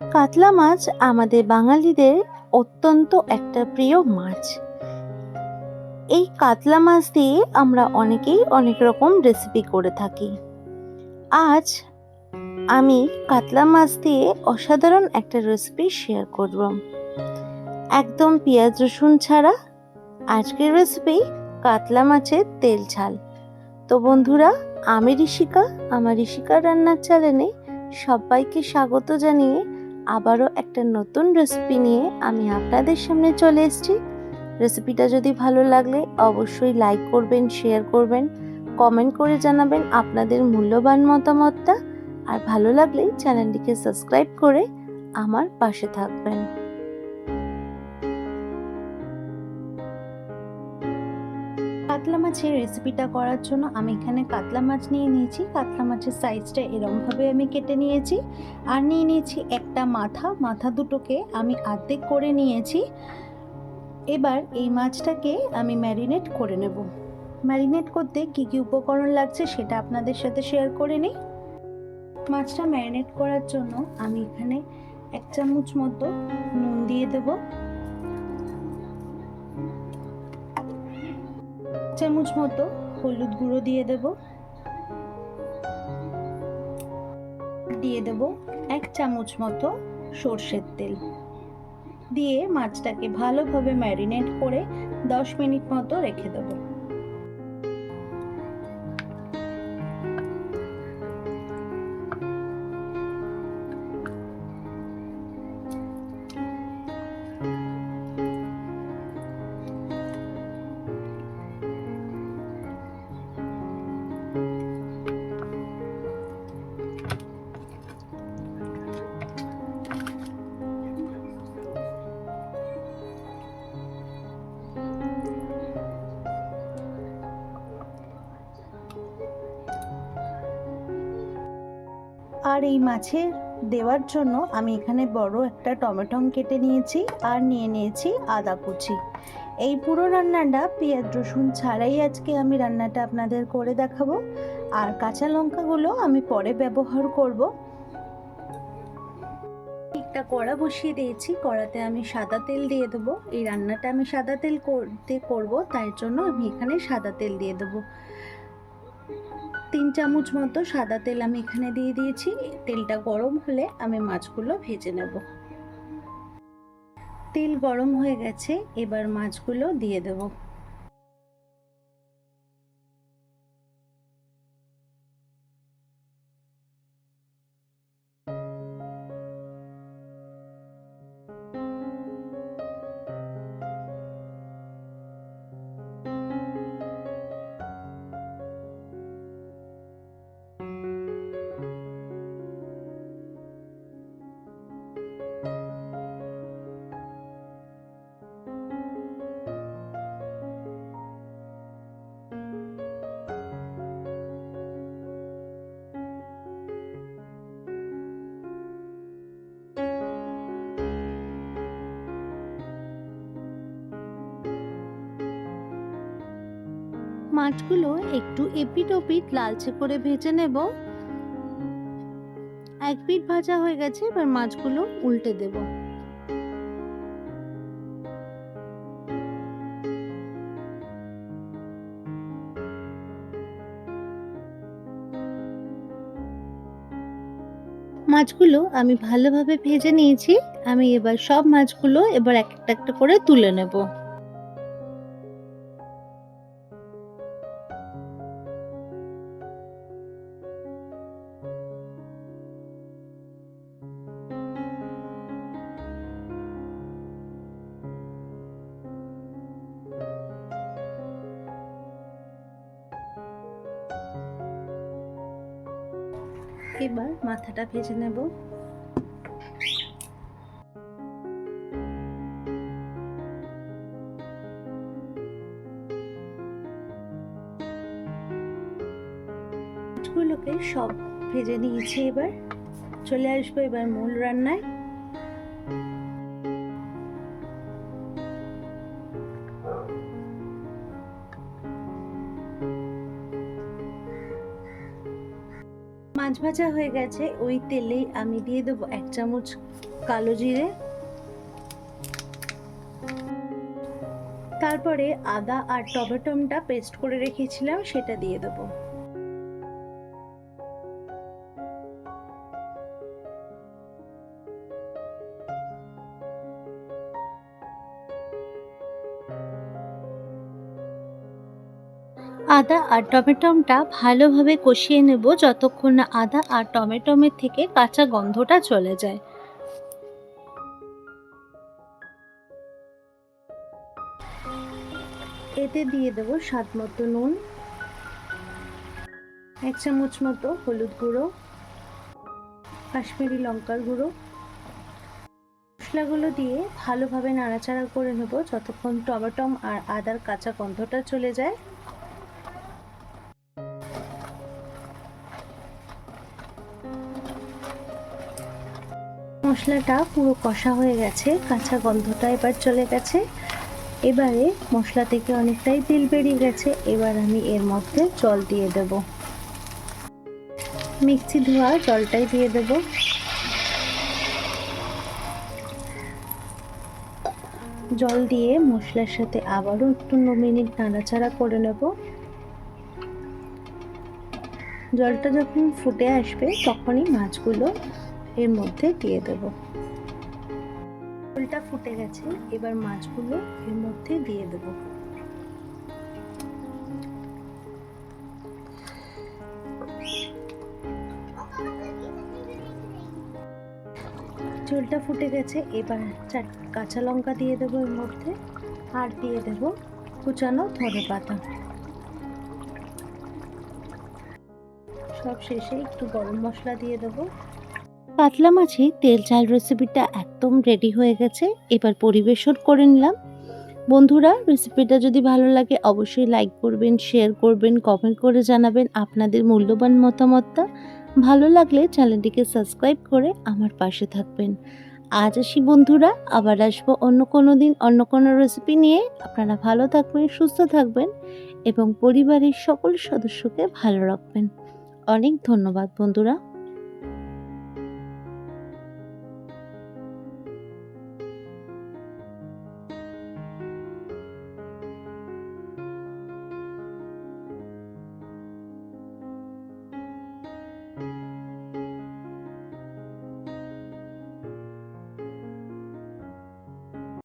কাতলা মাছ আমাদের বাঙালিদের অত্যন্ত একটা প্রিয় মাছ। এই কাতলা মাছ দিয়ে আমরা অনেকেই অনেক রকম রেসিপি করে থাকি। আজ আমি কাতলা মাছ দিয়ে অসাধারণ একটা রেসিপি শেয়ার করব। একদম পেঁয়াজ রসুন ছাড়া আজকের রেসিপি কাতলা মাছের তেল ঝাল। তো বন্ধুরা, আমি ঋষিকা, আমার ঋষিকা রান্নার চ্যানেলে সবাইকে স্বাগত জানিয়ে আবারও একটা নতুন রেসিপি নিয়ে আমি আপনাদের সামনে চলে এসেছি। রেসিপিটা যদি ভালো লাগলে অবশ্যই লাইক করবেন শেয়ার করবেন কমেন্ট করে জানাবেন আপনাদের মূল্যবান মতামতটা। আর ভালো লাগলে চ্যানেলটিকে সাবস্ক্রাইব করে আমার পাশে থাকবেন। কাতলা মাছের রেসিপিটা করার জন্য আমি এখানে কাতলা মাছ নিয়ে নিয়েছি। কাতলা মাছের সাইজটা এরমভাবে আমি কেটে নিয়েছি। আর নিয়ে নিয়েছি একটা মাথা। মাথা দুটোকে আমি আর্ধেক করে নিয়েছি। এবার এই মাছটাকে আমি ম্যারিনেট করে নেব। ম্যারিনেট করতে কী কী উপকরণ লাগছে সেটা আপনাদের সাথে শেয়ার করে নিই। মাছটা ম্যারিনেট করার জন্য আমি এখানে এক চামচ মতো নুন দিয়ে দেবো। চামচ মতো হলুদ গুঁড়ো দিয়ে দেব। দিয়ে দেব এক চামচ মতো সর্ষের তেল। দিয়ে মাছটাকে ভালোভাবে ম্যারিনেট করে দশ মিনিট মতো রেখে দেবো। আর এই মাছের দেওয়ার জন্য আমি এখানে বড় একটা টমেটম কেটে নিয়েছি আর নিয়ে নিয়েছি আদা কুচি। এই পুরো রান্নাটা পেঁয়াজ, রসুন ছাড়াই আজকে আমি রান্নাটা আপনাদের করে দেখাবো। আর কাঁচা লঙ্কাগুলো আমি পরে ব্যবহার করব। একটা কড়া বসিয়ে দিয়েছি, কড়াতে আমি সাদা তেল দিয়ে দেবো। এই রান্নাটা আমি সাদা তেল করতে করব, তাই জন্য আমি এখানে সাদা তেল দিয়ে দেবো। তিন চামচ মতো সাদা তেল আমি এখানে দিয়ে দিয়েছি। তেলটা গরম হলে আমি মাছগুলো ভেজে নেব। তেল গরম হয়ে গেছে, এবার মাছগুলো দিয়ে দেব। মাছগুলো একটু এপিট ওপিট লালচে করে ভেজে নেব। এক পিঠ ভাজা হয়ে গেছে, এবার মাছগুলো উল্টে দেব। মাছগুলো আমি ভালোভাবে ভেজে নিয়েছি। আমি এবার সব মাছগুলো এবার এক একটা একটা করে তুলে নেব। এবার মাথাটা ভেজে নেব। মাছগুলোকে সব ভেজে নিয়েছি এবার। চলে আসব এবার মূল রান্নায়। মাছ ভাজা হয়ে গেছে, ওই তেলেই আমি দিয়ে দেবো এক চামচ কালো জিরে। তারপরে আদা আর টমেটোমটা পেস্ট করে রেখেছিলাম, সেটা দিয়ে দেবো। আদা আর টমেটোমটা ভালোভাবে কষিয়ে নেব যতক্ষণ না আদা আর টমেটোমের থেকে কাঁচা গন্ধটা চলে যায়। এতে দিয়ে দেবো স্বাদ মতো নুন, এক চামচ মতো হলুদ গুঁড়ো, কাশ্মীরি লঙ্কার গুঁড়ো। মশলাগুলো দিয়ে ভালোভাবে নাড়াচাড়া করে নেব যতক্ষণ টমেটম আর আদার কাঁচা গন্ধটা চলে যায়। মশলাটা পুরো কষা হয়ে গেছে, কাঁচা গন্ধটা এবার চলে গেছে। এবারে মশলা থেকে অনেকটাই তেল বেরিয়ে গেছে, এবার আমি এর মধ্যে জল দিয়ে দেব। মিক্সি ধোয়া জলটাই দিয়ে দেব। জল দিয়ে মশলার সাথে আবারও একটু ন মিনিট নাড়াচাড়া করে নেব। জলটা যখন ফুটে আসবে, তখনই মাছগুলো এর মধ্যে দিয়ে দেব। ঝোলটা ফুটে গেছে, এবার মাছগুলো এর মধ্যে দিয়ে দেব। ঝোলটা ফুটে গেছে, এবার চার কাঁচা লঙ্কা দিয়ে দেবো এর মধ্যে, আর দিয়ে দেব কুচানো ধনে পাতা। সব শেষে একটু গরম মশলা দিয়ে দেবো। পাতলা মাছে তেল ঝাল রেসিপিটা একদম রেডি হয়ে গেছে, এবার পরিবেশন করে নিলাম। বন্ধুরা রেসিপিটা যদি ভালো লাগে অবশ্যই লাইক করবেন শেয়ার করবেন কমেন্ট করে জানাবেন আপনাদের মূল্যবান মতামতটা। ভালো লাগলে চ্যানেলটিকে সাবস্ক্রাইব করে আমার পাশে থাকবেন। আজ আসি বন্ধুরা, আবার আসব অন্য কোনো দিন অন্য কোনো রেসিপি নিয়ে। আপনারা ভালো থাকবেন, সুস্থ থাকবেন এবং পরিবারের সকল সদস্যকে ভালো রাখবেন। অনেক ধন্যবাদ বন্ধুরা।